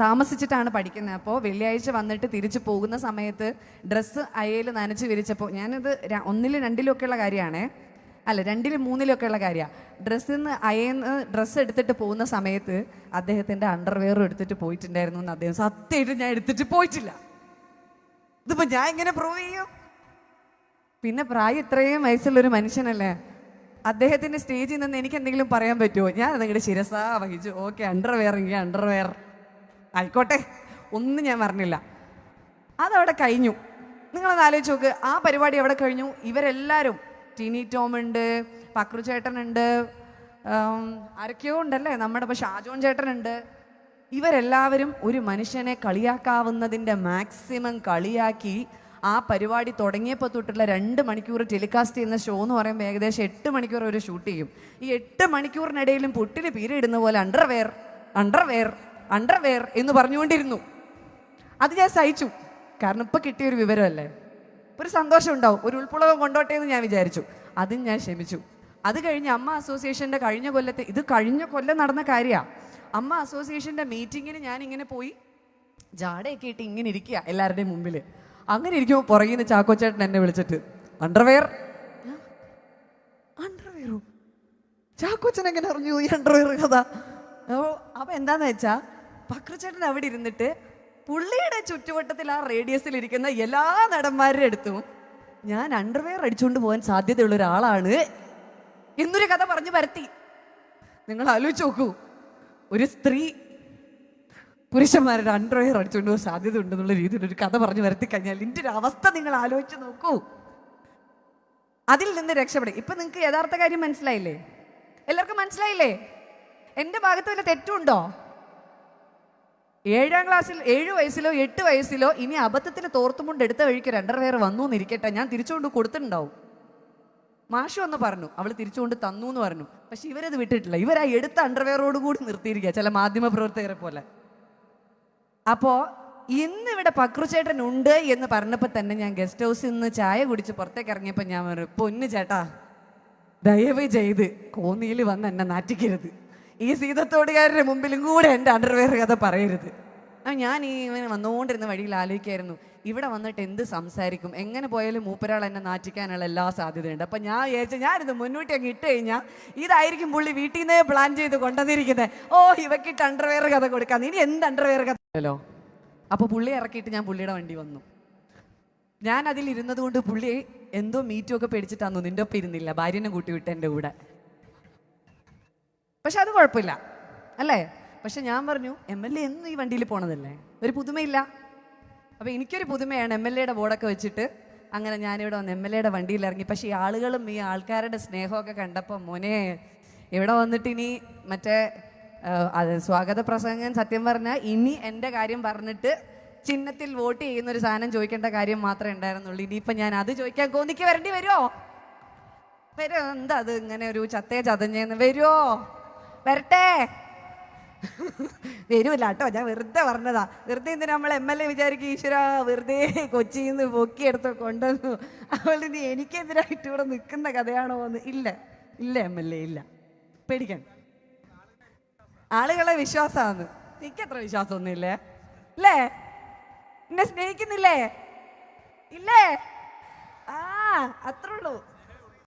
താമസിച്ചിട്ടാണ് പഠിക്കുന്നത്. അപ്പോൾ വെള്ളിയാഴ്ച വന്നിട്ട് തിരിച്ചു പോകുന്ന സമയത്ത് ഡ്രസ്സ് അയയിൽ നനച്ച് വിരിച്ചപ്പോൾ ഞാനിത് ഒന്നിലും രണ്ടിലും ഒക്കെയുള്ള കാര്യമാണേ അല്ല രണ്ടിലും മൂന്നിലൊക്കെയുള്ള കാര്യമാണ് ഡ്രസ്സിൽ നിന്ന് അയന്ന് ഡ്രസ്സ് എടുത്തിട്ട് പോകുന്ന സമയത്ത് അദ്ദേഹത്തിന്റെ അണ്ടർവെയറും എടുത്തിട്ട് പോയിട്ടുണ്ടായിരുന്നു എന്ന് അദ്ദേഹം സത്യമായിട്ട് ഞാൻ എടുത്തിട്ട് പോയിട്ടില്ല. ഇതിപ്പോൾ ഞാൻ എങ്ങനെ പ്രൂവ് ചെയ്യും? പിന്നെ പ്രായം ഇത്രയും വയസ്സുള്ളൊരു മനുഷ്യനല്ലേ? അദ്ദേഹത്തിന്റെ സ്റ്റേജിൽ നിന്ന് എനിക്ക് എന്തെങ്കിലും പറയാൻ പറ്റുമോ ഞാൻ നിങ്ങളുടെ ശിരസാ വഹിച്ചു. ഓക്കെ അണ്ടർവെയർ എങ്കിൽ അണ്ടർവെയർ ആയിക്കോട്ടെ. ഒന്നും ഞാൻ പറഞ്ഞില്ല. അതവിടെ കഴിഞ്ഞു. നിങ്ങളൊന്ന് ആലോചിച്ച് നോക്ക്. ആ പരിപാടി അവിടെ കഴിഞ്ഞു. ഇവരെല്ലാവരും ടിനി ടോം ഉണ്ട് പക്രു ചേട്ടനുണ്ട് ആരൊക്കെയോ ഉണ്ടല്ലേ നമ്മുടെ ഇപ്പോൾ ഷാജോൺ ചേട്ടനുണ്ട്. ഇവരെല്ലാവരും ഒരു മനുഷ്യനെ കളിയാക്കാവുന്നതിന്റെ മാക്സിമം കളിയാക്കി ആ പരിപാടി തുടങ്ങിയപ്പോൾ തൊട്ടുള്ള രണ്ട് മണിക്കൂർ ടെലികാസ്റ്റ് ചെയ്യുന്ന ഷോ എന്ന് പറയുമ്പോൾ ഏകദേശം എട്ട് മണിക്കൂർ ഒരു ഷൂട്ട് ചെയ്യും. ഈ എട്ട് മണിക്കൂറിനിടയിലും പൊട്ടിൽ പീരിയിടുന്ന പോലെ അണ്ടർവെയർ അണ്ടർവെയർ അണ്ടർവെയർ എന്ന് പറഞ്ഞുകൊണ്ടിരുന്നു. അത് ഞാൻ സഹിച്ചു. കാരണം ഇപ്പം കിട്ടിയൊരു വിവരമല്ലേ? ഒരു സന്തോഷം ഉണ്ടാവും. ഒരു ഉൾപ്പുളകം കൊണ്ടോട്ടെ എന്ന് ഞാൻ വിചാരിച്ചു. അതും ഞാൻ ക്ഷമിച്ചു. അത് കഴിഞ്ഞ് അമ്മ അസോസിയേഷന്റെ കഴിഞ്ഞ കൊല്ലത്തെ ഇത് കഴിഞ്ഞ കൊല്ലം നടന്ന കാര്യമാണ് അമ്മ അസോസിയേഷന്റെ മീറ്റിങ്ങിന് ഞാൻ ഇങ്ങനെ പോയി ജാടയൊക്കെ ഇട്ട് ഇങ്ങനെ ഇരിക്കുക എല്ലാവരുടെയും മുമ്പിൽ അങ്ങനെ ഇരിക്കുമ്പോൾ പുറകിൽ നിന്ന് ചാക്കോച്ചേട്ടൻ എന്നെ വിളിച്ചിട്ട് അണ്ടർവെയർ അണ്ടർവെയറോ ചാക്കോച്ചൻ എങ്ങനെ അറിഞ്ഞു ഈ അണ്ടർവെയർ കഥ? അപ്പോൾ അപ്പം എന്താന്ന് വെച്ചാ പക്രച്ചേട്ടൻ അവിടെ ഇരുന്നിട്ട് പുള്ളിയുടെ ചുറ്റുവട്ടത്തിൽ ആ റേഡിയസിൽ ഇരിക്കുന്ന എല്ലാ നടന്മാരുടെ അടുത്തും ഞാൻ അണ്ടർവെയർ അടിച്ചുകൊണ്ട് പോകാൻ സാധ്യതയുള്ള ഒരാളാണ് എന്നൊരു കഥ പറഞ്ഞു പരത്തി. നിങ്ങൾ ആലോചിച്ച് നോക്കൂ. ഒരു സ്ത്രീ പുരുഷന്മാരുടെ അണ്ടർവെയർ അടിച്ചുകൊണ്ട് പോകാൻ സാധ്യത ഉണ്ടെന്നുള്ള രീതിയിൽ ഒരു കഥ പറഞ്ഞു വരുത്തി കഴിഞ്ഞാൽ ഇതിന്റെ ഒരു അവസ്ഥ നിങ്ങൾ ആലോചിച്ച് നോക്കൂ. അതിൽ നിന്ന് രക്ഷപ്പെടും. ഇപ്പൊ നിങ്ങൾക്ക് യഥാർത്ഥ കാര്യം മനസ്സിലായില്ലേ? എല്ലാവർക്കും മനസ്സിലായില്ലേ? എന്റെ ഭാഗത്ത് വല്ല തെറ്റുണ്ടോ? ഏഴാം ക്ലാസ്സിൽ ഏഴ് വയസ്സിലോ എട്ട് വയസ്സിലോ ഇനി അബദ്ധത്തിൽ തോർത്തുമുണ്ട് എടുത്ത വഴിക്ക് രണ്ടരവേർ വന്നു എന്നിരിക്കട്ടെ. ഞാൻ തിരിച്ചുകൊണ്ട് കൊടുത്തിട്ടുണ്ടാവും. മാഷു വന്ന് പറഞ്ഞു അവൾ തിരിച്ചുകൊണ്ട് തന്നു എന്ന് പറഞ്ഞു. പക്ഷെ ഇവരത് വിട്ടിട്ടില്ല. ഇവരാ എടുത്ത അണ്ടർവെയറോട് കൂടി നിർത്തിയിരിക്കുക ചില മാധ്യമ പ്രവർത്തകരെ പോലെ. അപ്പോ ഇന്നിവിടെ പക്രുചേട്ടൻ ഉണ്ട് എന്ന് പറഞ്ഞപ്പോൾ തന്നെ ഞാൻ ഗസ്റ്റ് ഹൗസിൽ നിന്ന് ചായ കുടിച്ച് പുറത്തേക്ക് ഇറങ്ങിയപ്പോൾ ഞാൻ പറഞ്ഞു പൊന്നു ചേട്ടാ ദയവ് ചെയ്ത് കോന്നിയിൽ വന്ന് എന്നെ നാറ്റിക്കരുത്. ഈ സീതത്തോടുകാരുടെ മുമ്പിലും കൂടെ എന്റെ അണ്ടർവെയർ കഥ പറയരുത്. ഞാൻ ഈ ഇങ്ങനെ വന്നുകൊണ്ടിരുന്ന വഴിയിൽ ആലോചിക്കായിരുന്നു. ഇവിടെ വന്നിട്ട് എന്ത് സംസാരിക്കും? എങ്ങനെ പോയാലും മൂപ്പരാൾ എന്നെ നാറ്റിക്കാനുള്ള എല്ലാ സാധ്യതയുണ്ട്. അപ്പം ഞാൻ വിചാരിച്ചു ഞാനിത് മുന്നോട്ട് അങ്ങ് ഇട്ട് കഴിഞ്ഞാൽ ഇതായിരിക്കും പുള്ളി വീട്ടിൽ നിന്നേ പ്ലാൻ ചെയ്ത് കൊണ്ടുവന്നിരിക്കുന്നത് ഓ ഇവക്കിട്ട് അണ്ടർവെയർ കഥ കൊടുക്കാം ഇനി എന്ത് അണ്ടർവെയർ കഥ? അല്ലോ അപ്പോൾ പുള്ളി ഇറക്കിയിട്ട് ഞാൻ പുള്ളിയുടെ വണ്ടി വന്നു. ഞാൻ അതിൽ ഇരുന്നത് കൊണ്ട് പുള്ളി എന്തോ മീറ്റും ഒക്കെ പേടിച്ചിട്ടാന്നു നിന്റെ ഒപ്പം ഇരുന്നില്ല. ഭാര്യനെ കൂട്ടി വിട്ട് എന്റെ കൂടെ. പക്ഷെ അത് കുഴപ്പമില്ല. അല്ലേ? പക്ഷെ ഞാൻ പറഞ്ഞു എം എൽ എ എന്നും ഈ വണ്ടിയിൽ പോണതല്ലേ? ഒരു പുതുമയില്ല. അപ്പോൾ എനിക്കൊരു പുതുമയാണ് എം എൽ എയുടെ ബോർഡൊക്കെ വെച്ചിട്ട് അങ്ങനെ ഞാനിവിടെ വന്ന് എം എൽ എയുടെ വണ്ടിയിൽ ഇറങ്ങി. പക്ഷേ ഈ ആളുകളും ഈ ആൾക്കാരുടെ സ്നേഹമൊക്കെ കണ്ടപ്പോൾ മോനെ ഇവിടെ വന്നിട്ട് ഇനി മറ്റേ അത് സ്വാഗത പ്രസംഗം സത്യം പറഞ്ഞാൽ ഇനി എന്റെ കാര്യം പറഞ്ഞിട്ട് ചിഹ്നത്തിൽ വോട്ട് ചെയ്യുന്ന ഒരു സാധനം ചോദിക്കേണ്ട കാര്യം മാത്രമേ ഉണ്ടായിരുന്നുള്ളൂ. ഇനിയിപ്പോൾ ഞാൻ അത് ചോദിക്കാൻ കോന്നിക്ക് വരേണ്ടി വരുമോ? വരും എന്താ അത് ഇങ്ങനെ ഒരു ചത്തേ ചതഞ്ഞേന്ന്? വരുമോ? വരട്ടെ. വരൂല കേട്ടോ ഞാൻ വെറുതെ പറഞ്ഞതാ. വെറുതെ എന്തിനാ നമ്മൾ എം എൽ എ വിചാരിക്കും ഈശ്വര വെറുതെ കൊച്ചിയിൽ നിന്ന് പൊക്കിയെടുത്ത് കൊണ്ടുവന്നു. അതുപോലെ ഇനി എനിക്കെതിരായിട്ട് ഇവിടെ നിൽക്കുന്ന കഥയാണോ എന്ന്. ഇല്ല ഇല്ല എം എൽ എ ഇല്ല. പേടിക്കണം ആളുകളെ വിശ്വാസമാണ് എനിക്കത്ര വിശ്വാസമൊന്നുമില്ലേ? അല്ലേ എന്നെ സ്നേഹിക്കുന്നില്ലേ? ഇല്ലേ? ആ അത്രേ ഉള്ളൂ.